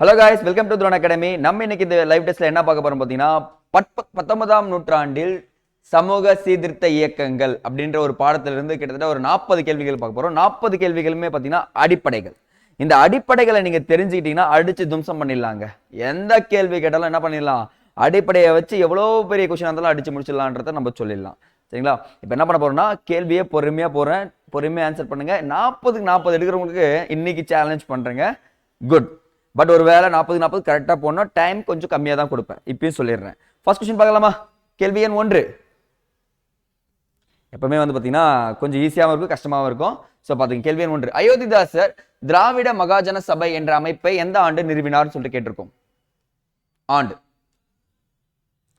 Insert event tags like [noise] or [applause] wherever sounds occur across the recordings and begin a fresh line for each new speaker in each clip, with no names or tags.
Hello guys welcome to drone academy நம்ம இன்னைக்கு இந்த லைவ் டெஸ்ட்ல என்ன பார்க்க போறோம் பார்த்தீங்கன்னா பத்- பத்தொன்பதாம் நூற்றாண்டில் சமூக சீர்திருத்த இயக்கங்கள் அப்படின்ற ஒரு பாடத்திலிருந்து கிட்டத்தட்ட ஒரு நாற்பது கேள்விகள் பார்க்க போறோம். நாற்பது கேள்விகளுமே பார்த்தீங்கன்னா அடிப்படைகள். இந்த அடிப்படைகளை நீங்க தெரிஞ்சுக்கிட்டீங்கன்னா அடிச்சு தும்சம் பண்ணிடலாங்க. எந்த கேள்வி கேட்டாலும் என்ன பண்ணிடலாம்? அடிப்படையை வச்சு எவ்வளோ பெரிய கொஸ்டின் இருந்தாலும் அடிச்சு முடிச்சிடலான்றத நம்ம சொல்லிடலாம். சரிங்களா? இப்போ என்ன பண்ண போறோம்னா கேள்வியே பொறுமையா போறேன் பொறுமையா ஆன்சர் பண்ணுங்க. நாற்பதுக்கு நாற்பது எடுக்கிறவங்களுக்கு இன்னைக்கு சேலஞ்ச் பண்றேங்க. குட் பட் ஒரு வேலை நாற்பது நாற்பது கரெக்டாக போனால் டைம் கொஞ்சம் கம்மியாக தான் கொடுப்பேன். இப்பயும் சொல்லிடுறேன். ஃபர்ஸ்ட் கொஸ்டின் பார்க்கலாமா? கேள்வி எண் ஒன்று. எப்பவுமே வந்து பார்த்தீங்கன்னா கொஞ்சம் ஈஸியாகவும் இருக்கும் கஷ்டமாகவும் இருக்கும். ஸோ பார்த்துங்க கேள்வி எண் ஒன்று. அயோத்திதாசர் திராவிட மகாஜன சபை என்ற அமைப்பை எந்த ஆண்டு நிறுவினார்னு சொல்லிட்டு கேட்டிருக்கோம். ஆண்டு.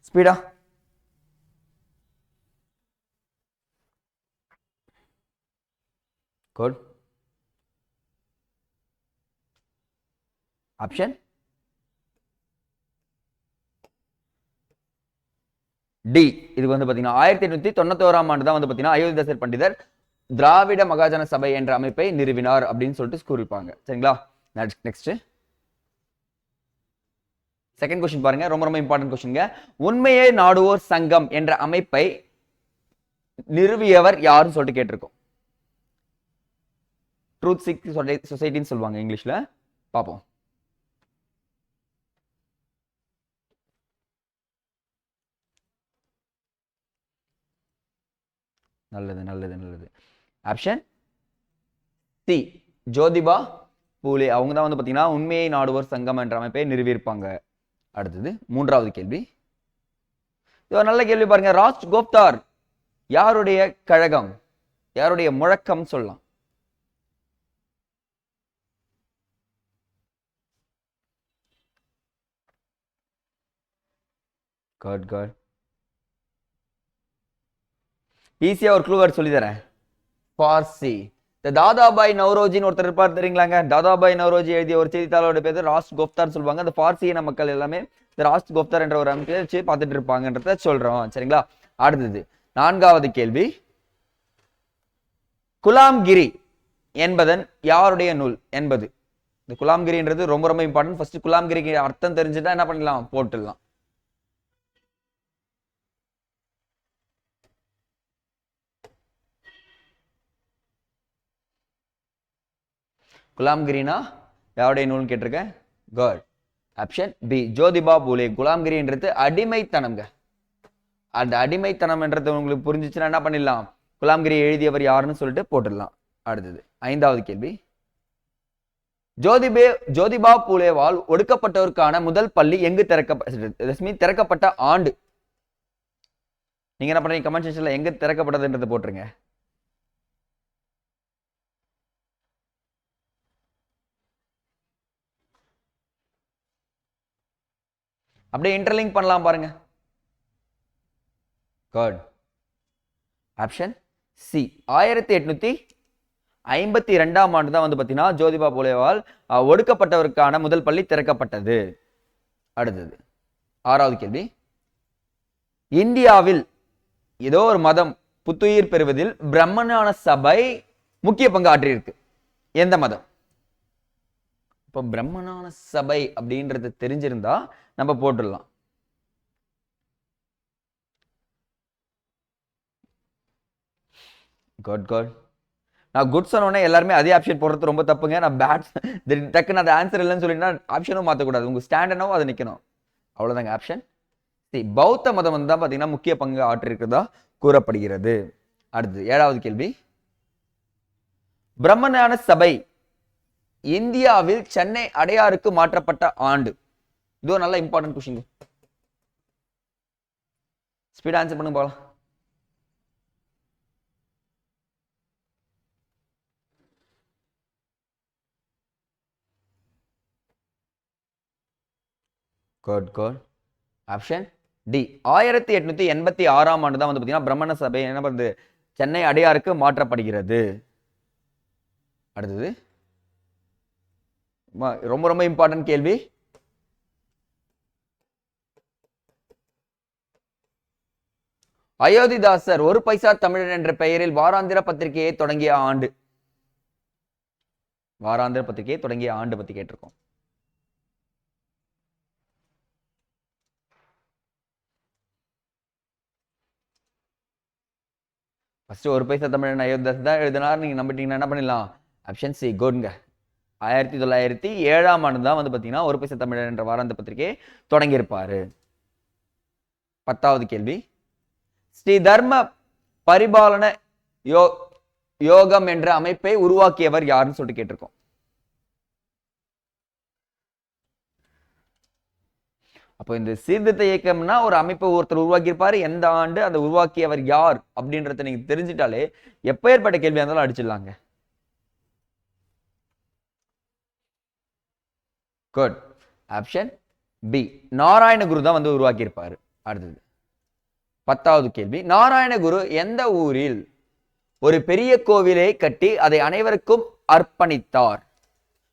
ஸ்பீடா குட் ஆப்ஷன் டி இது வந்து பார்த்தீங்கன்னா ஆயிரத்தி எட்நூத்தி தொண்ணூத்தோராம் ஆண்டு தான் வந்து பார்த்தீங்கன்னா அயோத்திதாசர் பண்டிதர் திராவிட மகாஜன சபை என்ற அமைப்பை நிறுவினார் அப்படின்னு சொல்லிட்டு கூறிப்பாங்க சரிங்களா? நெக்ஸ்ட் செகண்ட் கொஸ்டின் பாருங்க. ரொம்ப ரொம்ப இம்பார்ட்டன்ட் கொஸ்டின்ங்க உண்மையை நாடுவோர் சங்கம் என்ற அமைப்பை நிறுவியவர் யாருன்னு சொல்லிட்டு கேட்டிருக்கோம். ட்ரூத் சிக் சொசைட்டின்னு சொல்லுவாங்க இங்கிலீஷ்ல. பார்ப்போம் நல்லது நல்லது நல்லது. Option C Jyotiba Phule. அவங்க தான் வந்து பார்த்தீங்கன்னா உண்மையை நாடுவோர் சங்கம் என்ற அமைப்பை நிறுவியிருப்பாங்க. அடுத்தது மூன்றாவது கேள்வி. இது ஒரு நல்ல கேள்வி பாருங்க. ராஜ் கோப்தார் யாருடைய கழகம்? யாருடைய முழக்கம் சொல்லலாம். காட் காட் ஈஸியாக ஒரு க்ளூ வேர்ட் சொல்லித்தரேன். பார்சி. இந்த தாதாபாய் நவ்ரோஜின்னு ஒருத்தர் இருப்பார் தெரியுங்களாங்க? தாதாபாய் நவ்ரோஜி எழுதிய ஒரு செய்தித்தாளோட பேர் ராஸ் கோப்தார் சொல்லுவாங்க. அந்த பார்சியின மக்கள் எல்லாமே இந்த ராஸ் கோப்தார் என்ற ஒரு அமைப்பை வச்சு பார்த்துட்டு இருப்பாங்கன்றத சொல்றோம். சரிங்களா? அடுத்தது நான்காவது கேள்வி. குலாம்கிரி என்பதன் யாருடைய நூல் என்பது? இந்த குலாம்கிரின்றது ரொம்ப ரொம்ப இம்பார்ட்டன்ட் ஃபர்ஸ்ட் குலாம்கிரிக்கு அர்த்தம் தெரிஞ்சுட்டா என்ன பண்ணலாம் போட்டுடலாம். குலாம்கிரினா யாருடைய நூல்னு கேட்டிருக்கேன்? Good option B Jyotiba Phule. குலாம்கிரின்றது அடிமைத்தனம்ங்க. அந்த அடிமைத்தனம்ன்றது உங்களுக்கு புரிஞ்சிச்சுன்னா என்ன பண்ணிடலாம்? குலாம்கிரி எழுதியவர் யாருன்னு சொல்லிட்டு போட்டுடலாம். அடுத்தது ஐந்தாவது கேள்வி. ஜோதிபே ஜோதிபா பூலேவால் ஒடுக்கப்பட்டோருக்கான முதல் பள்ளி எங்கு திறக்கப்பட்டது? ரஷ்மி திறக்கப்பட்ட ஆண்டு. நீங்க என்ன பண்றீங்க? கமெண்ட் செக்ஷன்ல எங்க திறக்கப்பட்டதுன்றது போட்டுருங்க. அப்படியே இன்டர்லிங்க் பண்ணலாம் பாருங்க. குட் ஆப்ஷன் சி ஆயிரத்தி எட்நூத்தி ஐம்பத்தி ரெண்டாம் ஆண்டு தான் வந்து பார்த்தீங்கன்னா ஜோதிபா புலேவால் ஒடுக்கப்பட்டவருக்கான முதல் பள்ளி திறக்கப்பட்டது. அடுத்தது. ஆறாவது கேள்வி. இந்தியாவில் ஏதோ ஒரு மதம் புத்துயிர் பெறுவதில் பிரம்மஞான சபை முக்கிய பங்கு ஆற்றியிருக்கு எந்த மதம்? இப்போ பிரம்மஞான சபை அப்படின்றது தெரிஞ்சிருந்தா நம்ம போட்டுடலாம். குட் குட் நான் குட் சொன்னோடனே எல்லாருமே அதே ஆப்ஷன் போடுறது ரொம்ப தப்புங்க. நான் பேட்ஸ் டக்குன்னு அந்த ஆன்சர் இல்லைன்னு சொல்லி ஆப்ஷனும் மாற்றக்கூடாது உங்கள் ஸ்டாண்ட் அது நிற்கணும் அவ்வளோதாங்க ஆப்ஷன் சரி பௌத்த மதம் வந்து தான் பார்த்தீங்கன்னா முக்கிய பங்கு ஆற்றிருக்கிறதா கூறப்படுகிறது. அடுத்து ஏழாவது கேள்வி. பிரம்மஞான சபை இந்தியாவில் சென்னை அடையாருக்கு மாற்றப்பட்ட ஆண்டு. இது நல்ல இம்பார்ட்டன்ட் கொஸ்டின் ஸ்பீட் ஆன்சர் பண்ணுங்க போகலாம் குட் குட் ஆப்ஷன் டி ஆயிரத்தி எட்நூத்தி எண்பத்தி ஆறாம் ஆண்டு தான் வந்து பார்த்தீங்கன்னா பிரம்மண சபை என்ன பண்ணுது? சென்னை அடையாருக்கு மாற்றப்படுகிறது. அடுத்தது? ரொம்ப ரொம்ப இம்பார்ட்டன்ட் கேள்வி. அயோத்திதாசர் ஒரு பைசா தமிழன் என்ற பெயரில் வாராந்திர பத்திரிகையை தொடங்கிய ஆண்டு. வாராந்திர பத்திரிகையை தொடங்கிய ஆண்டு பத்தி கேட்டிருக்கோம். ஃபஸ்ட்டு ஒரு பைசா தமிழன் அயோத்தியாஸ் தான் எழுதினார். நீங்க நம்பிட்டீங்கன்னா என்ன பண்ணிடலாம்? ஆப்ஷன் சி குட்ங்க. ஆயிரத்தி தொள்ளாயிரத்தி ஏழாம் ஆண்டு தான் வந்து பாத்தீங்கன்னா ஒரு பைசா தமிழன் என்ற வாராந்த பத்திரிகை தொடங்கியிருப்பாரு. பத்தாவது கேள்வி. ஸ்ரீ தர்ம பரிபாலன யோ யோகம் என்ற அமைப்பை உருவாக்கியவர் யாருன்னு சொல்லிட்டு கேட்டிருக்கோம். அப்போ இந்த சீர்திருத்த இயக்கம்னா ஒரு அமைப்பை ஒருத்தர் உருவாக்கியிருப்பாரு எந்த ஆண்டு அந்த உருவாக்கியவர் யார் அப்படின்றத நீங்க தெரிஞ்சிட்டாலே எப்பேற்பட்ட கேள்வியா இருந்தாலும் அடிச்சிடலாங்க. குட் ஆப்ஷன் பி நாராயணகுரு தான் வந்து உருவாக்கியிருப்பாரு. அடுத்தது. பத்தாவது கேள்வி. நாராயணகுரு எந்த ஊரில் ஒரு பெரிய கோவிலை கட்டி அதை அனைவருக்கும் அர்ப்பணித்தார்?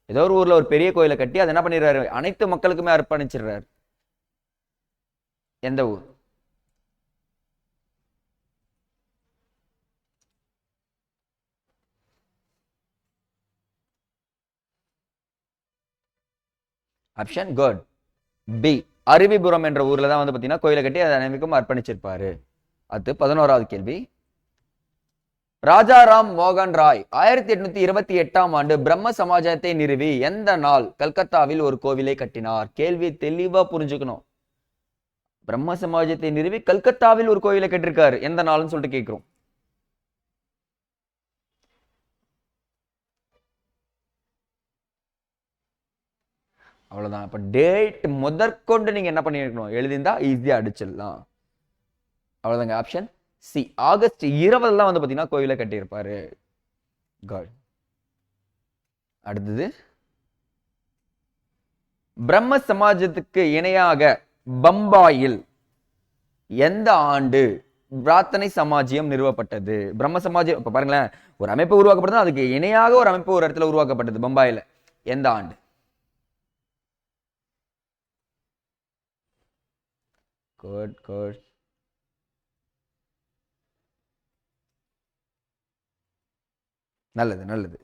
ஏதோ ஒரு ஊர்ல ஒரு பெரிய கோயிலை கட்டி அதை என்ன பண்ணிடுறாரு? அனைத்து மக்களுக்குமே அர்ப்பணிச்சிடுறாரு. எந்த ஊர்? Option good. பி. அருவிபுரம் என்ற ஊர்ல தான் வந்து பாத்தீங்கன்னா கோயிலை கட்டி அதை அனைவருக்கும் அர்ப்பணிச்சிருப்பாரு. அது பதினோராவது கேள்வி. ராஜாராம் மோகன் ராய் ஆயிரத்தி எட்நூத்தி இருபத்தி எட்டாம் ஆண்டு பிரம்ம சமாஜத்தை நிறுவி எந்த நாள் கல்கத்தாவில் ஒரு கோவிலை கட்டினார்? கேள்வி தெளிவா புரிஞ்சுக்கணும். பிரம்ம சமாஜத்தை நிறுவி கல்கத்தாவில் ஒரு கோயிலை கட்டிருக்காரு. எந்த நாள்னு சொல்லிட்டு கேட்கிறோம் அவ்வளோதான் இப்போ டேட் முதற்கொண்டு நீங்கள் என்ன பண்ணிருக்கணும் எழுதியிருந்தா ஈஸியாக அடிச்சிடலாம். அவ்வளோதாங்க ஆப்ஷன் சி ஆகஸ்ட் இருபதுலாம் வந்து பார்த்தீங்கன்னா கோயிலை கட்டியிருப்பார். காட் அடுத்தது பிரம்ம சமாஜத்துக்கு இணையாக பம்பாயில் எந்த ஆண்டு பிரார்த்தனை சமாஜியம் நிறுவப்பட்டது? பிரம்ம சமாஜம் இப்போ பாருங்களேன் ஒரு அமைப்பு உருவாக்கப்பட்டது அதுக்கு இணையாக ஒரு அமைப்பு ஒரு இடத்துல உருவாக்கப்பட்டது பம்பாயில். எந்த ஆண்டு? Good good. நல்லது நல்லது.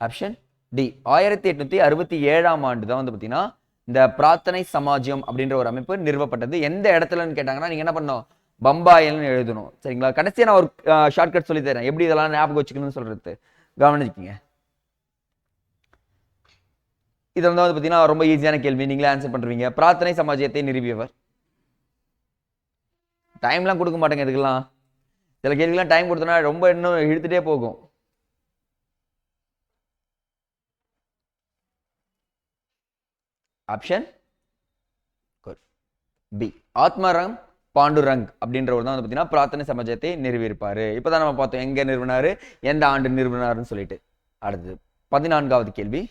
ஆப்ஷன் டி ஆயிரத்தி எட்நூத்தி அறுபத்தி ஏழாம் ஆண்டு தான் வந்து பார்த்தீங்கன்னா இந்த பிரார்த்தனை சமாஜம் அப்படின்ற ஒரு அமைப்பு நிறுவப்பட்டது. எந்த இடத்துலன்னு கேட்டாங்கன்னா நீங்க என்ன பண்ணும் பம்பாயில்னு எழுதணும். சரிங்களா? கடைசியா நான் ஒரு ஷார்ட்கட் சொல்லி தரேன். எப்படி இதெல்லாம் ஞாபகம் வச்சுக்கணும்னு சொல்றது? கவனிச்சுக்கீங்க. இது வந்து வந்து பார்த்தீங்கன்னா ரொம்ப ஈஸியான கேள்வி. நீங்களே ஆன்சர் பண்ணுவீங்க பிரார்த்தனை சமாஜத்தை நிறுவியவர். டைம்லாம் கொடுக்க மாட்டேங்க இதுக்கெல்லாம். சில கேள்விக்கெல்லாம் டைம் கொடுத்தோன்னா ரொம்ப இன்னும் இழுத்துட்டே போகும். ஆப்ஷன் பி ஆத்மரங் பாண்டுரங் அப்படின்றவர் தான் வந்து பார்த்தீங்கன்னா பிரார்த்தனை சமாஜத்தை நிறுவியிருப்பாரு. இப்போதான் நம்ம பார்த்தோம் எங்க நிறுவனார்? எந்த ஆண்டு நிறுவனார்னு சொல்லிட்டு. அடுத்தது பதினான்காவது கேள்வி.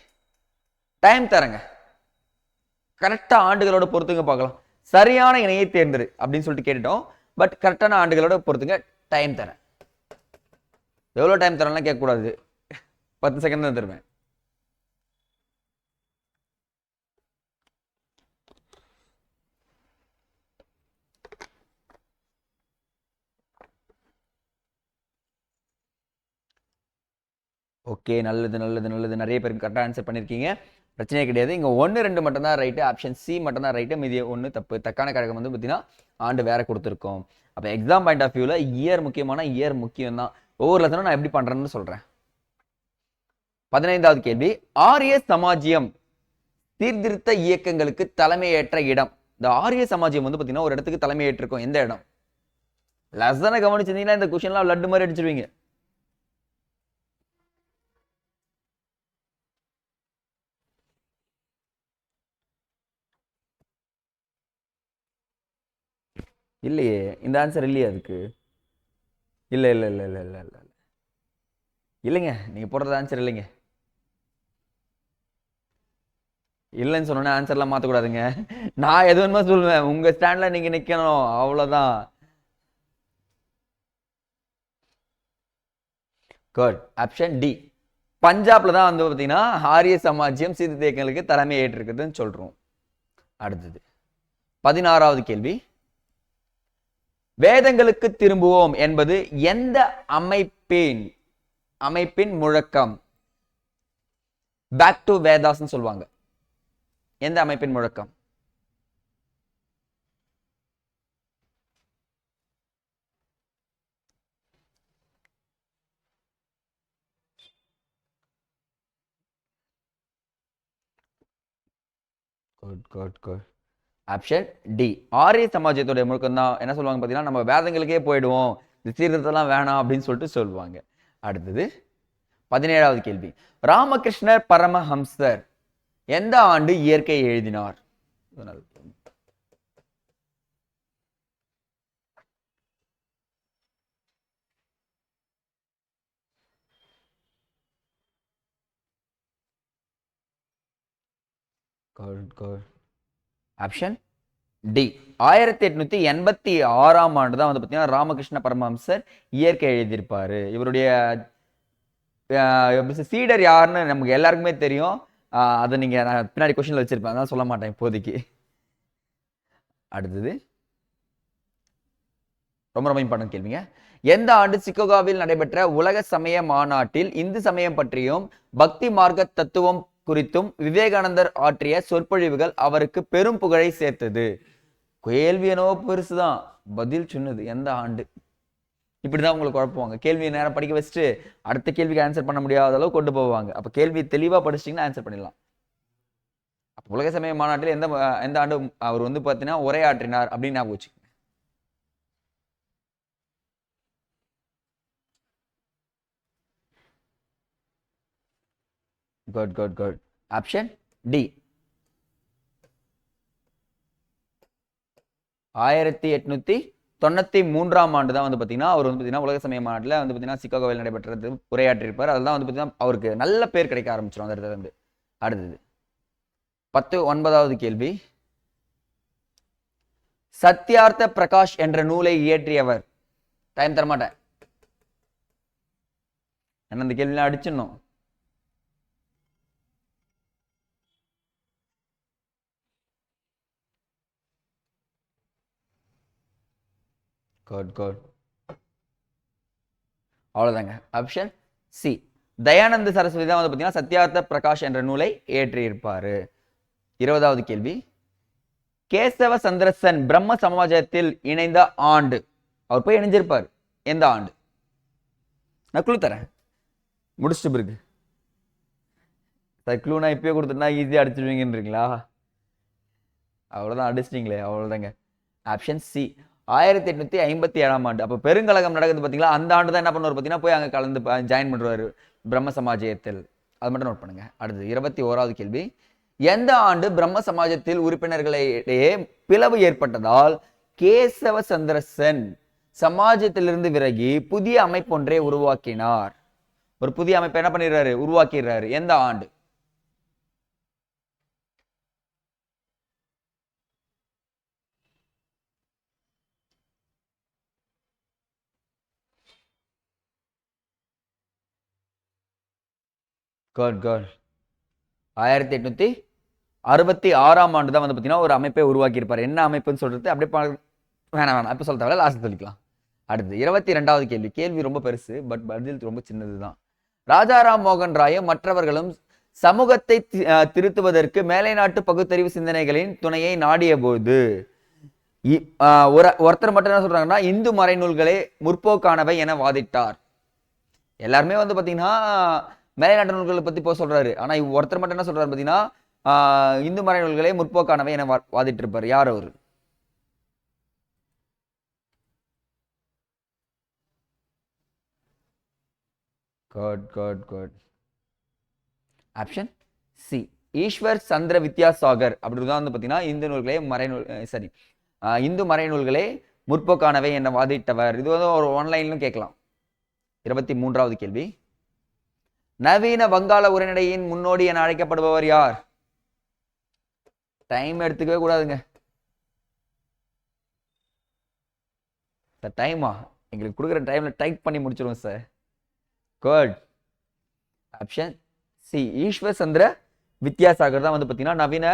டைம் தரங்க. கரெக்டா ஆண்டுகளோட பொறுத்துங்க பார்க்கலாம். சரியான இணையை தேர்ந்தெடு அப்படின்னு சொல்லிட்டு கேட்டுட்டோம். பட் கரெக்டான ஆண்டுகளோட பொறுத்துங்க டைம் தரேன். எவ்வளோ டைம் தரேன்லாம் கேட்கக்கூடாது. பத்து செகண்ட் தான் தருவேன். ஓகே நல்லது நல்லது நல்லது. நிறைய பேருக்கு கரெக்டாக ஆன்சர் பண்ணியிருக்கீங்க பிரச்சனையே கிடையாது. இங்கே ஒன்று ரெண்டு மட்டும்தான் ரைட்டு ஆப்ஷன் சி மட்டும் தான் ரைட்டு மீதி ஒன்று தப்பு. தக்கான கழகம் வந்து பார்த்தீங்கன்னா ஆண்டு வேற கொடுத்துருக்கோம். அப்போ எக்ஸாம் பாயிண்ட் ஆஃப் வியூவில் இயர் முக்கியமான இயர் முக்கியம் தான் ஒவ்வொரு லெசனும் நான் எப்படி பண்ணுறேன்னு சொல்கிறேன் பதினைந்தாவது கேள்வி. ஆரிய சமாஜியம் சீர்திருத்த இயக்கங்களுக்கு தலைமையேற்ற இடம். இந்த ஆரிய சமாஜியம் வந்து பார்த்தீங்கன்னா ஒரு இடத்துக்கு தலைமையேற்றிருக்கோம். எந்த இடம்? லெசனை கவனிச்சிருந்தீங்கன்னா இந்த கொஷின்லாம் லட்டு மாதிரி அடிச்சிருவீங்க. இல்லையே இந்த ஆன்சர் இல்லையே அதுக்கு? இல்லை இல்லை இல்லை இல்லை இல்லை இல்லை இல்லைங்க நீங்கள் போடுறது ஆன்சர் இல்லைங்க. இல்லைன்னு சொன்னோன்னே ஆன்சர்லாம் மாற்றக்கூடாதுங்க நான் எது வேணுமோ சொல்லுவேன். உங்கள் ஸ்டாண்டில் நீங்கள் நிற்கணும் அவ்வளோதான் குட் ஆப்ஷன் டி பஞ்சாப்ல தான் வந்து பார்த்தீங்கன்னா ஆரிய சமாஜ்யம் சீர்திருத்தங்களுக்கு தலைமை ஏற்றிருக்குதுன்னு சொல்கிறோம் அடுத்தது. பதினாறாவது கேள்வி. வேதங்களுக்கு திரும்புவோம் என்பது எந்த அமைப்பின் அமைப்பின் முழக்கம்? பேக் டு வேதாஸ் சொல்லுவாங்க. எந்த அமைப்பின் முழக்கம்? Good good good. Option D ஆரிய சமாஜத்துடைய முழுக்கம் தான் என்ன சொல்லுவாங்க பார்த்தீங்கன்னா நம்ம வேதங்களுக்கே போயிடுவோம். இந்த சீர்திருத்தம்லாம் வேணாம் அப்படின்னு சொல்லிட்டு சொல்லுவாங்க. அடுத்தது பதினேழாவது கேள்வி. ராமகிருஷ்ணர் பரமஹம்சர் எந்த ஆண்டு இயற்கை எழுதினார்? இது நல்ல Good, good. ஆப்ஷன் டி ஆயிரத்தி எட்நூத்தி எண்பத்தி ஆறாம் ஆண்டு தான் வந்து பார்த்தீங்கன்னா ராமகிருஷ்ண பரமஹம்சர் இயற்கை எழுதியிருப்பாரு. இவருடைய சீடர் யாருன்னு நமக்கு எல்லாருக்குமே தெரியும். அதை நீங்க நான் பின்னாடி கொஸ்டின்ல வச்சிருப்பேன். அதான் சொல்ல மாட்டேன் இப்போதைக்கு. அடுத்தது. ரொம்ப ரொம்ப இம்பார்ட்டன் கேள்விங்க. எந்த ஆண்டு சிக்கோகாவில் நடைபெற்ற உலக சமய மாநாட்டில் இந்து சமயம் பற்றியும் பக்தி மார்க்க தத்துவம் குறித்தும் விவேகானந்தர் ஆற்றிய சொற்பொழிவுகள் அவருக்கு பெரும் புகழை சேர்த்தது. கேள்வி என்னவோ பெருசுதான். பதில் சொன்னது எந்த ஆண்டு? இப்படிதான் உங்களுக்கு குழப்புவாங்க. கேள்வியை நேரம் படிக்க வச்சுட்டு அடுத்த கேள்விக்கு ஆன்சர் பண்ண முடியாத அளவு கொண்டு போவாங்க. அப்ப கேள்வி தெளிவா படிச்சிட்டிங்கன்னா ஆன்சர் பண்ணிடலாம். அப்போ உலக சமய மாநாட்டில் எந்த எந்த ஆண்டு அவர் வந்து பார்த்தீங்கன்னா உரையாற்றினார் அப்படின்னு ஞாபகம் வச்சு good good good option D ஆயிரத்தி எட்நூத்தி தொண்ணூத்தி மூன்றாம் ஆண்டு தான் வந்து பார்த்தீங்கன்னா அவர் வந்து பார்த்தீங்கன்னா உலக சமய மாநாட்டில் வந்து பார்த்தீங்கன்னா சிக்காகோவில் நடைபெற்றது உரையாற்றிருப்பார் அதெல்லாம் வந்து பார்த்தீங்கன்னா அவருக்கு நல்ல பேர் கிடைக்க ஆரம்பிச்சிடும் அந்த இடத்துல இருந்து. அடுத்தது. பத்து ஒன்பதாவது கேள்வி. சத்யார்த்த பிரகாஷ் என்ற நூலை இயற்றியவர். டைம் தரமாட்டேன். என்ன அந்த கேள்வியெல்லாம் அடிச்சிடணும்? குட் குட் அவ்வளோதாங்க ஆப்ஷன் சி தயானந்த சரஸ்வதி தான் வந்து பார்த்தீங்கன்னா சத்யார்த்த பிரகாஷ் என்ற நூலை ஏற்றியிருப்பார். இருபதாவது கேள்வி. கேசவ சந்திரசன் பிரம்ம சமாஜத்தில் இணைந்த ஆண்டு. அவர் போய் இணைஞ்சிருப்பார். எந்த ஆண்டு? நான் குழு தரேன். முடிச்சுட்டு பிறகு. சார் க்ளூ நான் இப்பயே கொடுத்துட்டா ஈஸியாக அடிச்சிடுவீங்கன்றீங்களா அவ்வளோதான் அடிச்சிட்டிங்களே அவ்வளோதாங்க ஆப்ஷன் சி ஆயிரத்தி எட்நூத்தி ஐம்பத்தி ஏழாம் ஆண்டு. அப்போ பெருங்கலகம் நடக்குது பார்த்தீங்களா அந்த ஆண்டு தான் என்ன பண்ணுவார் பார்த்தீங்கன்னா போய் அங்கே கலந்து ஜாயின் பண்ணுவார் பிரம்ம சமாஜயத்தில். அது மட்டும் நோட் பண்ணுங்க. அடுத்து இருபத்தி ஓராவது கேள்வி. எந்த ஆண்டு பிரம்ம சமாஜத்தில் உறுப்பினர்களிடையே பிளவு ஏற்பட்டதால் கேசவ சந்திரசன் சமாஜத்திலிருந்து விலகி புதிய அமைப்பொன்றை உருவாக்கினார்? ஒரு புதிய அமைப்பை என்ன பண்ணிடுறாரு? உருவாக்கிடுறாரு. எந்த ஆண்டு? குட் குட் ஆயிரத்தி எட்நூத்தி அறுபத்தி ஆறாம் ஆண்டு தான் வந்து பார்த்தீங்கன்னா ஒரு அமைப்பை உருவாக்கியிருப்பார். என்ன அமைப்புன்னு சொல்றது? அப்படியே பா- வேணாம் வேணாம். இப்போ சொல்ல தேவையில்ல லாஸ்ட் சொல்லிக்கலாம். அடுத்து இருபத்தி ரெண்டாவது கேள்வி. கேள்வி ரொம்ப பெருசு பட் பதில் ரொம்ப சின்னது தான் ராஜாராம் மோகன் ராயும் மற்றவர்களும் சமூகத்தை தி- திருத்துவதற்கு மேலை நாட்டு பகுத்தறிவு சிந்தனைகளின் துணையை நாடிய போது இ- ஒரு ஒருத்தர் மட்டும் என்ன சொல்றாங்கன்னா இந்து மறைநூல்களே முற்போக்கானவை என வாதிட்டார். எல்லாருமே வந்து பார்த்தீங்கன்னா மேலைநாட்டு நூல்களை பத்தி போக சொல்றாரு. ஆனா இவ் ஒருத்தர் மட்டும் என்ன சொல்றாரு பாத்தீங்கன்னா இந்து மறைநூல்களே முற்போக்கானவை என வாதிட்டு இருப்பார் யார் அவரு? Good good good option C Ishwar Chandra Vidyasagar அப்படி தான் வந்து பார்த்தீங்கன்னா இந்து நூல்களே மறைநூல் சரி இந்து மறைநூல்களே முற்போக்கானவை என வாதிட்டவர். இது வந்து ஒரு ஆன்லைன்லும் கேட்கலாம். இருபத்தி மூன்றாவது கேள்வி. நவீன வங்காள உரைநடையின் முன்னோடி என அழைக்கப்படுபவர் யார்? டைம் எடுத்துக்கவே கூடாதுங்க. சார் டைமா எங்களுக்கு கொடுக்குற டைம்ல டைப் பண்ணி முடிச்சிருவோம் sir good option C Ishwar Chandra Vidyasagar தான் வந்து பார்த்தீங்கன்னா நவீன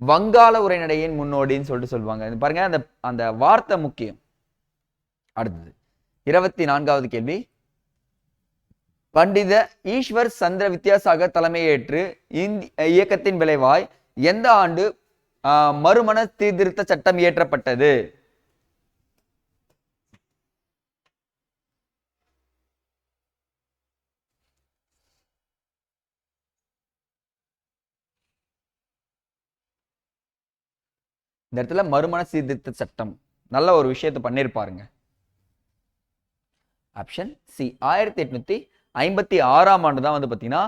வங்காள உரைநடையின் முன்னோடின்னு சொல்லிட்டு சொல்லுவாங்க. பாருங்க அந்த அந்த வார்த்தை முக்கியம். அடுத்தது இருபத்தி நான்காவது கேள்வி. பண்டித ஈஸ்வர் சந்திர வித்யாசாகர் தலைமையேற்று இந்தி இயக்கத்தின் விளைவாய் எந்த ஆண்டு மறுமண சீர்திருத்த சட்டம் இயற்றப்பட்டது? இந்த இடத்துல மறுமண சீர்திருத்த சட்டம். நல்ல ஒரு விஷயத்தை பண்ணியிருப்பாருங்க. ஆப்ஷன் சி ஆயிரத்தி எட்நூத்தி ஐம்பத்தி ஆறாம் ஆண்டு தான் வந்து பார்த்தீங்கன்னா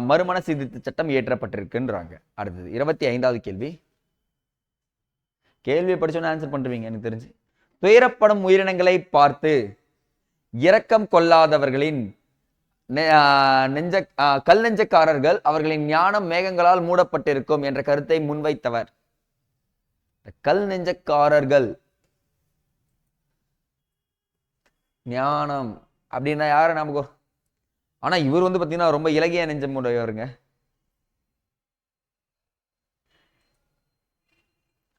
மறுமண சீர்திருத்த சட்டம் இயற்றப்பட்டிருக்குன்றாங்க. அடுத்தது இருபத்தி ஐந்தாவது கேள்வி. கேள்வியை படிச்சோன்னு ஆன்சர் பண்ணுவீங்க எனக்கு தெரிஞ்சு. துயரப்படும் உயிரினங்களை பார்த்து இரக்கம் கொள்ளாதவர்களின் நெ- நெஞ்ச ஆஹ், கல் நெஞ்சக்காரர்கள் அவர்களின் ஞானம் மேகங்களால் மூடப்பட்டிருக்கும் என்ற கருத்தை முன்வைத்தவர். கல் நெஞ்சக்காரர்கள். ஞானம் அப்படின்னா யார நமக்கு ஆனா இவர் வந்து பாத்தீங்கன்னா ரொம்ப இலகிய நெஞ்சம் உடையவருங்க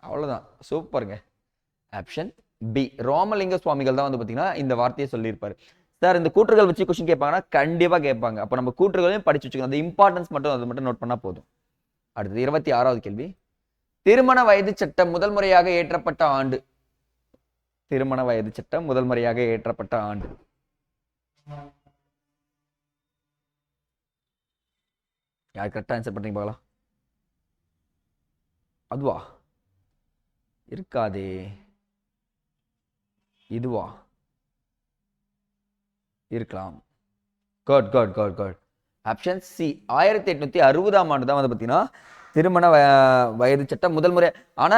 அவ்வளவுதான். சூப்பருங்க. ஆப்ஷன் பி ரோமலிங்க சுவாமிகள் தான் வந்து பாத்தீங்கன்னா இந்த வார்த்தையை சொல்லியிருப்பாரு. சார் இந்த கூற்றுகள் வச்சு கொஸ்டின் கேட்பாங்கன்னா கண்டிப்பா கேட்பாங்க. அப்ப நம்ம கூற்றுகளையும் படிச்சு வச்சுக்கணும். அந்த இம்பார்ட்டன்ஸ் மட்டும் அது மட்டும் நோட் பண்ணா போதும். அடுத்தது இருபத்தி ஆறாவது கேள்வி. திருமண வயது சட்டம் முதல் முறையாக ஏற்றப்பட்ட ஆண்டு. திருமண வயது சட்டம் முதல் முறையாக ஏற்றப்பட்ட ஆண்டு. யார் கரெக்டாக ஆன்சர் பண்ணுறீங்க பார்க்கலாம் அதுவா? இருக்காதே. இதுவா? இருக்கலாம். Good good good good option C ஆயிரத்தி எட்நூத்தி அறுபதாம் ஆண்டு தான் வந்து பார்த்தீங்கன்னா திருமண வ வயது சட்டம் முதல் முறை. ஆனா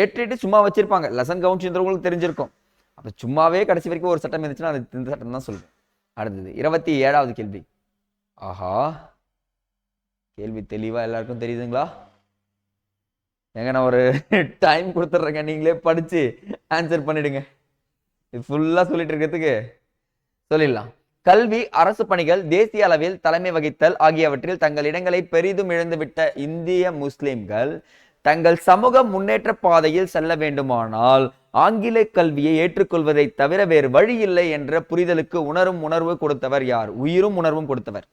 ஏற்றிட்டு சும்மா வச்சிருப்பாங்க. லெசன் கவுன்சின்றவங்களுக்கு தெரிஞ்சிருக்கும். அப்போ சும்மாவே கடைசி வரைக்கும் ஒரு சட்டம் இருந்துச்சுன்னா அது இந்த சட்டம் தான் சொல்லுவேன் அடுத்தது இருபத்தி ஏழாவது கேள்வி. ஆஹா. கேள்வி தெளிவா எல்லாருக்கும் தெரியுதுங்களா? எங்க நான் ஒரு [laughs] டைம் கொடுத்துட்றேங்க. நீங்களே படிச்சு ஆன்சர் பண்ணிடுங்க. இது ஃபுல்லா சொல்லிட்டு இருக்கிறதுக்கு சொல்லிடலாம். கல்வி அரசு பணிகள் தேசிய அளவில் தலைமை வகித்தல் ஆகியவற்றில் தங்கள் இடங்களை பெரிதும் இழந்துவிட்ட இந்திய முஸ்லிம்கள் தங்கள் சமூக முன்னேற்ற பாதையில் செல்ல வேண்டுமானால் ஆங்கில கல்வியை ஏற்றுக்கொள்வதை தவிர வேறு வழி இல்லை என்ற புரிதலுக்கு உணரும் உணர்வு கொடுத்தவர் யார்? உயிரும் உணர்வும் கொடுத்தவர்.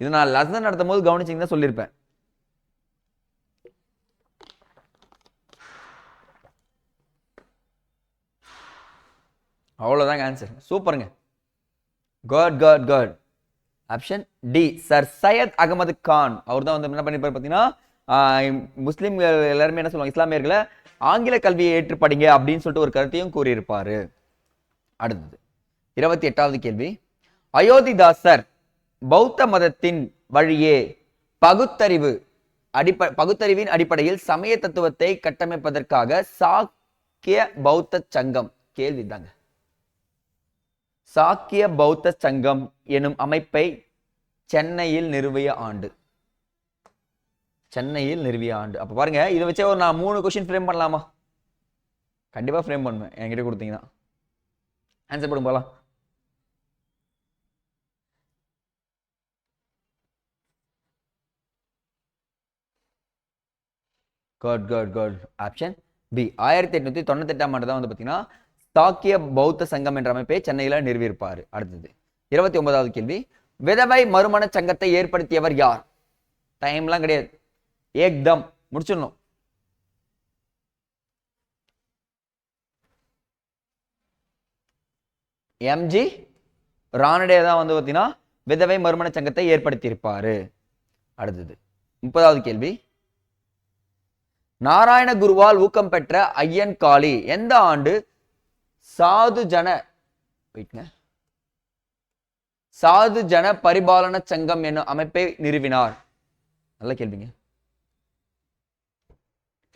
இது நான் லெசன் நடத்தும் போது கவனிச்சிங்கன்னா சொல்லியிருப்பேன் அவ்வளோதாங்க ஆன்சர் சூப்பருங்க. Good good good option D sir Syed Ahmed Khan அவர் தான் வந்து என்ன பண்ணிருப்பாரு பார்த்தீங்கன்னா முஸ்லீம் எல்லாருமே என்ன சொல்லுவாங்க இஸ்லாமியர்களை ஆங்கில கல்வியை ஏற்றுப்படிங்க அப்படின்னு சொல்லிட்டு ஒரு கருத்தையும் கூறியிருப்பார். அடுத்தது இருபத்தி எட்டாவது கேள்வி. அயோத்திதாசர் பௌத்த மதத்தின் வழியே பகுத்தறிவு அடிப்ப பகுத்தறிவின் அடிப்படையில் சமய தத்துவத்தை கட்டமைப்பதற்காக சாக்கிய பௌத்த சங்கம் கேள்விதாங்க சாக்கிய பௌத்த சங்கம் எனும் அமைப்பை சென்னையில் நிறுவிய ஆண்டு. சென்னையில் நிறுவிய ஆண்டு. அப்ப பாருங்க இதை வச்சே ஒரு நான் மூணு கொஸ்டின் ஃப்ரேம் பண்ணலாமா? கண்டிப்பா ஃப்ரேம் பண்ணுவேன். என்கிட்ட கொடுத்தீங்கன்னா. ஆன்சர் போடும் போலாம். Good good good option B ஆயிரத்தி எட்நூத்தி தொண்ணூத்தெட்டாம் ஆண்டு தான் வந்து பார்த்தீங்கன்னா சாக்கிய பௌத்த சங்கம் என்ற அமைப்பை சென்னையில் நிறுவியிருப்பார். அடுத்தது இருபத்தி ஒன்பதாவது கேள்வி. விதவை மறுமண சங்கத்தை ஏற்படுத்தியவர் யார்? டைம்லாம் கிடையாது. ஏக்தம். முடிச்சிடணும். எம்ஜி ராணடே தான் வந்து பார்த்தீங்கன்னா விதவை மறுமண சங்கத்தை ஏற்படுத்தியிருப்பாரு. அடுத்தது முப்பதாவது கேள்வி. நாராயண குருவால் ஊக்கம் பெற்ற ஐயன் காளி எந்த ஆண்டு? சாது ஜன சாது ஜன பரிபாலன சங்கம் என்னும் அமைப்பை நிறுவினார். நல்ல கேள்விங்க.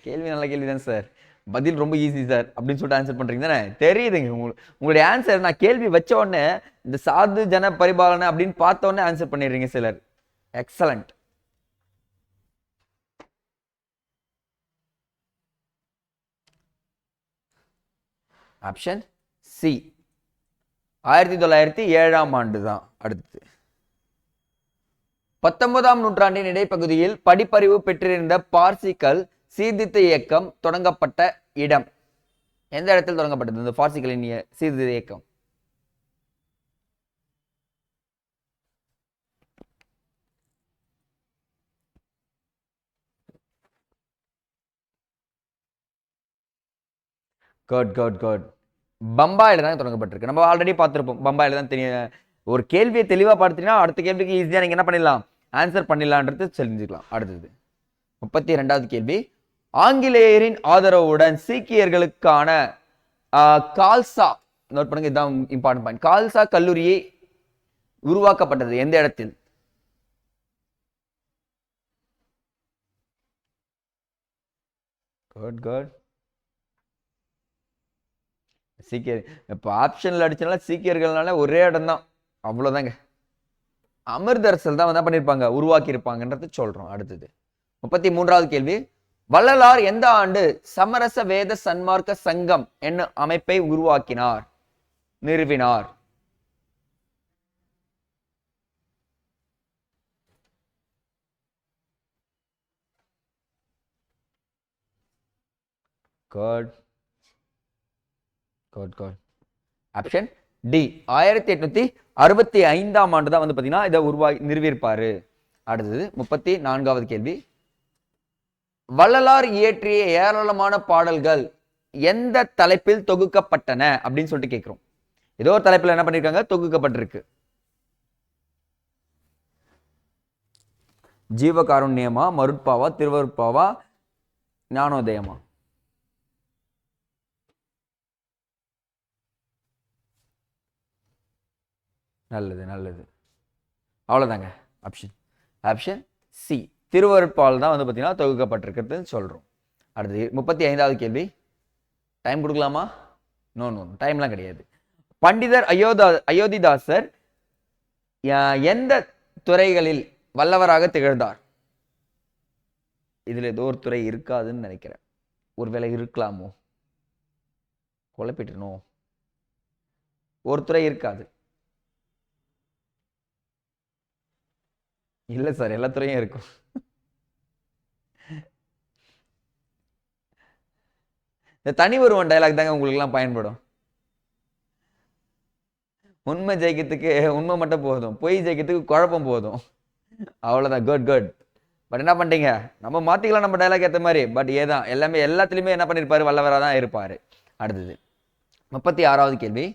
கேள்வி நல்ல கேள்வி தான் சார். பதில் ரொம்ப ஈஸி சார். அப்படின்னு சொல்லிட்டு ஆன்சர் பண்றீங்க தானே? தெரியுதுங்க. உங்களுக்கு உங்களுடைய ஆன்சர் நான் கேள்வி வச்ச உடனே இந்த சாது ஜன பரிபாலனை அப்படின்னு பார்த்த உடனே ஆன்சர் பண்ணிடுறீங்க சிலர். எக்ஸலண்ட் ஆப்ஷன் சி ஆயிரத்தி தொள்ளாயிரத்தி ஏழாம் ஆண்டு தான் அடுத்து பத்தொன்பதாம் நூற்றாண்டின் இடைப்பகுதியில் படிப்பறிவு பெற்றிருந்த பார்சிகள் சீர்திருத்த இயக்கம் தொடங்கப்பட்ட இடம். எந்த இடத்தில் தொடங்கப்பட்டது? இந்த பார்சிகளின் சீர்திருத்த இயக்கம். குட் குட் குட் பம்பாயில் தான் தொடங்கப்பட்டிருக்கு. நம்ம ஆல்ரெடி பார்த்துருப்போம். பம்பாயில் தான் தெரிய ஒரு கேள்வியை தெளிவாக பார்த்தீங்கன்னா அடுத்த கேள்விக்கு ஈஸியாக நீங்கள் என்ன பண்ணிடலாம்? ஆன்சர் பண்ணிடலான்றது தெரிஞ்சுக்கலாம். அடுத்தது. முப்பத்தி ரெண்டாவது கேள்வி. ஆங்கிலேயரின் ஆதரவுடன் சீக்கியர்களுக்கான கால்சா நோட் பண்ணுங்க இதுதான் இம்பார்ட்டன்ட் பாயிண்ட் கால்சா கல்லூரியை உருவாக்கப்பட்டது எந்த இடத்தில்? குட் குட் சீக்கியர் இப்போ ஆப்ஷனில் அடிச்சனால சீக்கியர்கள்னால ஒரே இடம் தான் அவ்வளோதாங்க அமிர்தரசல் தான் வந்து பண்ணியிருப்பாங்க உருவாக்கியிருப்பாங்கன்றது சொல்கிறோம் அடுத்தது. முப்பத்தி மூன்றாவது கேள்வி. வள்ளலார் எந்த ஆண்டு சமரச வேத சன்மார்க்க சங்கம் என்னும் அமைப்பை உருவாக்கினார்? நிறுவினார். Good good good option D ஆயிரத்தி எட்நூத்தி அறுபத்தி ஐந்தாம் ஆண்டு தான் வந்து பார்த்தீங்கன்னா இதை உருவாகி நிறுவியிருப்பாரு. அடுத்தது முப்பத்தி நான்காவது கேள்வி. வள்ளலார் இயற்றிய ஏராளமான பாடல்கள் எந்த தலைப்பில் தொகுக்கப்பட்டன அப்படின்னு சொல்லிட்டு கேட்குறோம் ஏதோ ஒரு தலைப்பில் என்ன பண்ணியிருக்காங்க தொகுக்கப்பட்டிருக்கு. ஜீவகாருண்யமா மருட்பாவா திருவருட்பாவா ஞானோதயமா? நல்லது நல்லது. அவ்வளோதாங்க ஆப்ஷன் ஆப்ஷன் சி திருவருட்பால் தான் வந்து பார்த்தீங்கன்னா தொகுக்கப்பட்டிருக்கிறது சொல்கிறோம் அடுத்து முப்பத்தி ஐந்தாவது கேள்வி. டைம் கொடுக்கலாமா? நோ நோ டைம்லாம் கிடையாது. பண்டிதர் அயோதா அயோத்திதாசர் எந்த துறைகளில் வல்லவராக திகழ்ந்தார்? இதில் ஏதோ ஒரு துறை இருக்காதுன்னு நினைக்கிறேன். ஒருவேளை இருக்கலாமோ? குழப்பிட்டனோ ஒரு துறை இருக்காது. இல்லை சார் எல்லா துறையும் இருக்கும். இந்த தனி ஒருவன் டைலாக் தாங்க உங்களுக்குலாம் பயன்படும். உண்மை ஜெயிக்கிறதுக்கு உண்மை மட்டும் போதும். பொய் ஜெயிக்கிறதுக்கு குழப்பம் போதும். அவ்வளோதான் குட் குட் பட் என்ன பண்ணுறீங்க நம்ம மாற்றிக்கலாம் நம்ம டைலாக் ஏற்ற மாதிரி. பட் ஏதான் எல்லாமே எல்லாத்துலேயுமே என்ன பண்ணியிருப்பார் வல்லவராக தான் இருப்பார். அடுத்தது முப்பத்தி ஆறாவது கேள்வி.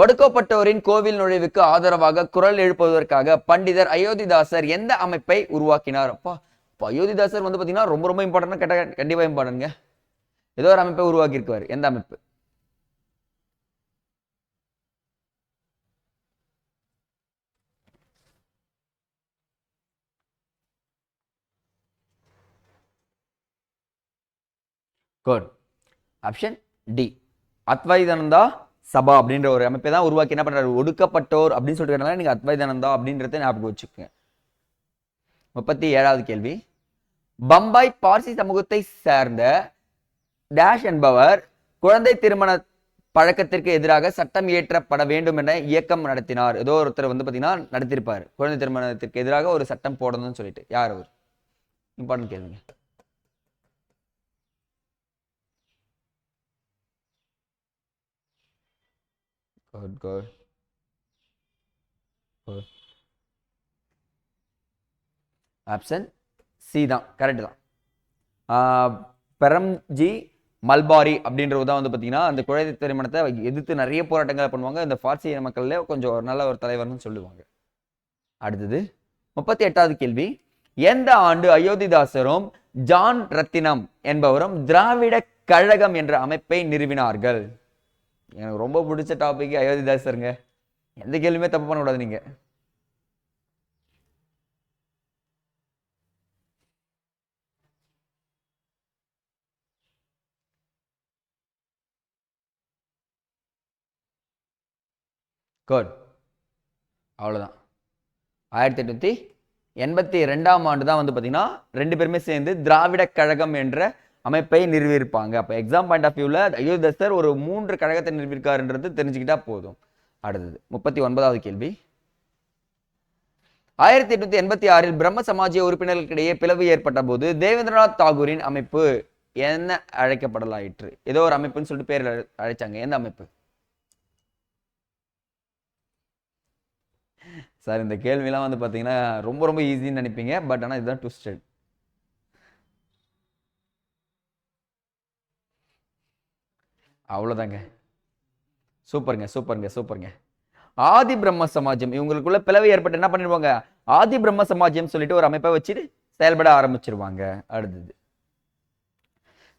ஒடுக்கப்பட்டோரின் கோவில் நுழைவுக்கு ஆதரவாக குரல் எழுப்புவதற்காக பண்டிதர் அயோத்திதாசர் எந்த அமைப்பை உருவாக்கினார்? அப்பா இப்போ அயோத்திதாசர் வந்து பார்த்தீங்கன்னா ரொம்ப ரொம்ப இம்பார்ட்டன்ட் கேட்டால் கண்டிப்பாக இம்பார்ட்டன்ங்க ஏதோ ஒரு அமைப்பை உருவாக்கியிருக்குவார் எந்த அமைப்பு? Good option D Advaitananda Sabha அப்படின்ற ஒரு அமைப்பை தான் உருவாக்கி என்ன பண்ணுறாரு ஒடுக்கப்பட்டோர் அப்படின்னு சொல்லிட்டு நீங்கள் அத்வைதானந்தா அப்படின்றத ஞாபகம் வச்சுக்கோங்க. முப்பத்தி ஏழாவது கேள்வி. பம்பாய் பார்சி சமூகத்தை சேர்ந்த டேஷ் என்பவர் குழந்தை திருமண பழக்கத்திற்கு எதிராக சட்டம் இயற்றப்பட வேண்டும் என இயக்கம் நடத்தினார். ஏதோ ஒருத்தர் வந்து பார்த்தீங்கன்னா நடத்தியிருப்பார். குழந்தை திருமணத்திற்கு எதிராக ஒரு சட்டம் போடணும்னு சொல்லிட்டு. யார் அவர்? இம்பார்ட்டன்ட் கேளுங்க. I'd go. ஆப்ஷன் சி தான் கரெக்ட் தான். ஆஹ், பெரம்ஜி மல்பாரி அப்படின்றது தான் வந்து பார்த்தீங்கன்னா அந்த குழந்தை திருமணத்தை எதிர்த்து நிறைய போராட்டங்கள் பண்ணுவாங்க. இந்த பார்சி இன மக்கள்ல கொஞ்சம் ஒரு நல்ல ஒரு தலைவர்னு சொல்லுவாங்க. அடுத்தது முப்பத்தி எட்டாவது கேள்வி. எந்த ஆண்டு அயோத்திதாசரும் ஜான் ரத்தினம் என்பவரும் திராவிட கழகம் என்ற அமைப்பை நிறுவினார்கள்? எனக்கு ரொம்ப பிடிச்ச டாபிக் அயோத்திதாசருங்க எந்த கேள்வியுமே தப்பு பண்ணக்கூடாது நீங்க. குட் அவ்வளோதான் ஆயிரத்தி எட்நூத்தி எண்பத்தி ரெண்டாம் ஆண்டு தான் வந்து பார்த்திங்கன்னா ரெண்டு பேருமே சேர்ந்து திராவிட கழகம் என்ற அமைப்பை நிறுவியிருப்பாங்க. அப்போ எக்ஸாம் பாயிண்ட் ஆஃப் வியூவில் அயோத்தியஸ்தர் ஒரு மூன்று கழகத்தை நிறுவியிருக்காருன்றது தெரிஞ்சுக்கிட்டா போதும். அடுத்தது முப்பத்தி ஒன்பதாவது கேள்வி. ஆயிரத்தி எட்நூத்தி எண்பத்தி ஆறில் பிரம்ம சமாஜிய உறுப்பினர்களுக்கிடையே பிளவு ஏற்பட்ட போது தேவேந்திரநாத் தாகூரின் அமைப்பு என்ன அழைக்கப்படலாயிற்று? ஏதோ ஒரு அமைப்புன்னு சொல்லிட்டு பேர் அழை- அழைச்சாங்க. எந்த அமைப்பு? சார் இந்த கேள்வியெல்லாம் வந்து பார்த்தீங்கன்னா ரொம்ப ரொம்ப ஈஸின்னு நினைப்பீங்க. பட் ஆனால் இதுதான் ட்விஸ்டட் அவ்வளோதாங்க சூப்பருங்க சூப்பருங்க சூப்பருங்க. ஆதி பிரம்ம சமாஜம் இவங்களுக்குள்ள பிளவு ஏற்பட்டு என்ன பண்ணிடுவாங்க? ஆதி பிரம்ம சமாஜம் சொல்லிட்டு ஒரு அமைப்பை வச்சுட்டு செயல்பட ஆரம்பிச்சிருவாங்க. அடுத்தது.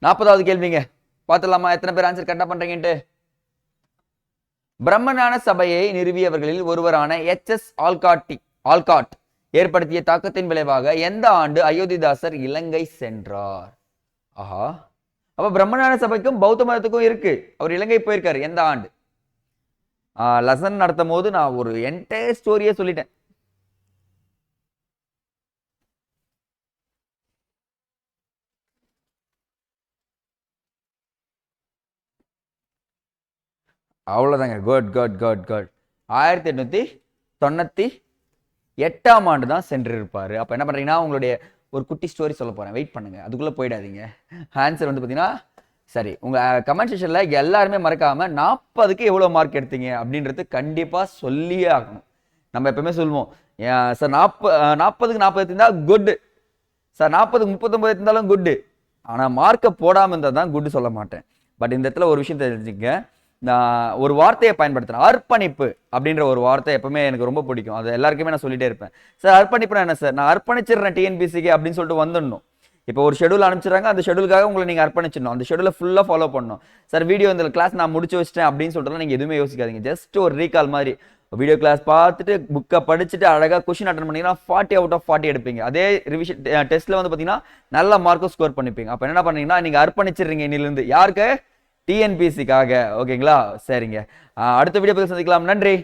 நாற்பதாவது கேள்விங்க. பார்த்துடலாமா? எத்தனை பேர் ஆன்சர் கரெக்டாக பண்ணுறீங்கன்ட்டு பிரம்மஞான சபையை நிறுவியவர்களில் ஒருவரான எச் எஸ் ஆல்காட்டி ஆல்காட் ஏற்படுத்திய தாக்கத்தின் விளைவாக எந்த ஆண்டு அயோத்திதாசர் இலங்கை சென்றார்? ஆஹா. அப்ப பிரம்மஞான சபைக்கும் பௌத்த மதத்துக்கும் இருக்கு. அவர் இலங்கை போயிருக்காரு எந்த ஆண்டு? லெசன் நடத்தும் போது நான் ஒரு என்டையர் ஸ்டோரியே சொல்லிட்டேன். அவ்வளோதாங்க குட் குட் குட் குட் ஆயிரத்தி எட்நூத்தி தொண்ணூத்தி எட்டாம் ஆண்டு தான் சென்றிருப்பாரு. அப்போ என்ன பண்றீங்கன்னா உங்களுடைய ஒரு குட்டி ஸ்டோரி சொல்ல போகிறேன் வெயிட் பண்ணுங்க. அதுக்குள்ளே போயிடாதீங்க. ஆன்சர் வந்து பார்த்தீங்கன்னா சரி உங்கள் கமெண்ட் செஷனில் எல்லாருமே மறக்காமல் நாற்பதுக்கு எவ்வளோ மார்க் எடுத்தீங்க அப்படின்றது கண்டிப்பாக சொல்லியே ஆகணும். நம்ம எப்பவுமே சொல்லுவோம் சார் நாற்ப நாற்பதுக்கு நாற்பது எடுத்திருந்தா குட்டு சார் நாற்பதுக்கு முப்பத்தொம்பது இருந்தாலும் குட்டு ஆனால் மார்க்கை போடாமல் இருந்தால் தான் குட்டு சொல்ல மாட்டேன். பட் இந்த இடத்துல ஒரு விஷயம் தெரிஞ்சுக்க ஒரு வார்த்தையை பயன்படுத்துறேன். அர்ப்பணிப்பு அப்படின்ற ஒரு வார்த்தை எப்பவுமே எனக்கு ரொம்ப பிடிக்கும். அது எல்லாருக்குமே நான் சொல்லிட்டே இருப்பேன். சார் அர்ப்பணிப்புனா என்ன சார்? நான் அர்ப்பணிச்சிடுறேன் டிஎன்பிசிக்கு அப்படின்னு சொல்லிட்டு வந்துடணும். இப்போ ஒரு ஷெடியூல் அனுப்பிச்சிடுறாங்க. அந்த ஷெடியூலுக்காக உங்களை நீங்கள் அர்ப்பணிச்சிடணும். அந்த ஷெடியூலை ஃபுல்லாக ஃபாலோ பண்ணணும். சார் வீடியோ இந்த கிளாஸ் நான் முடிச்சு வச்சிட்டேன் அப்படின்னு சொல்லிட்டுலாம் நீங்கள் எதுவுமே யோசிக்காதீங்க. ஜஸ்ட் ஒரு ரீகால் மாதிரி. வீடியோ கிளாஸ் பார்த்துட்டு புக்கை படிச்சுட்டு அழகாக கொஷின் அட்டன் பண்ணீங்கன்னா ஃபார்ட்டி அவுட் ஆஃப் ஃபார்ட்டி எடுப்பீங்க. அதே ரிவிஷன் டெஸ்ட்டில் வந்து பார்த்தீங்கன்னா நல்ல மார்க்கும் ஸ்கோர் பண்ணிப்பீங்க. அப்போ என்ன பண்ணீங்கன்னா நீங்கள் அர்ப்பணிச்சிடுறீங்க இன்னிலிருந்து. யாருக்கு? டிஎன்பிசிக்காக ஓகேங்களா சரிங்க. அடுத்த வீடியோ பதில் சந்திக்கலாம். நன்றி.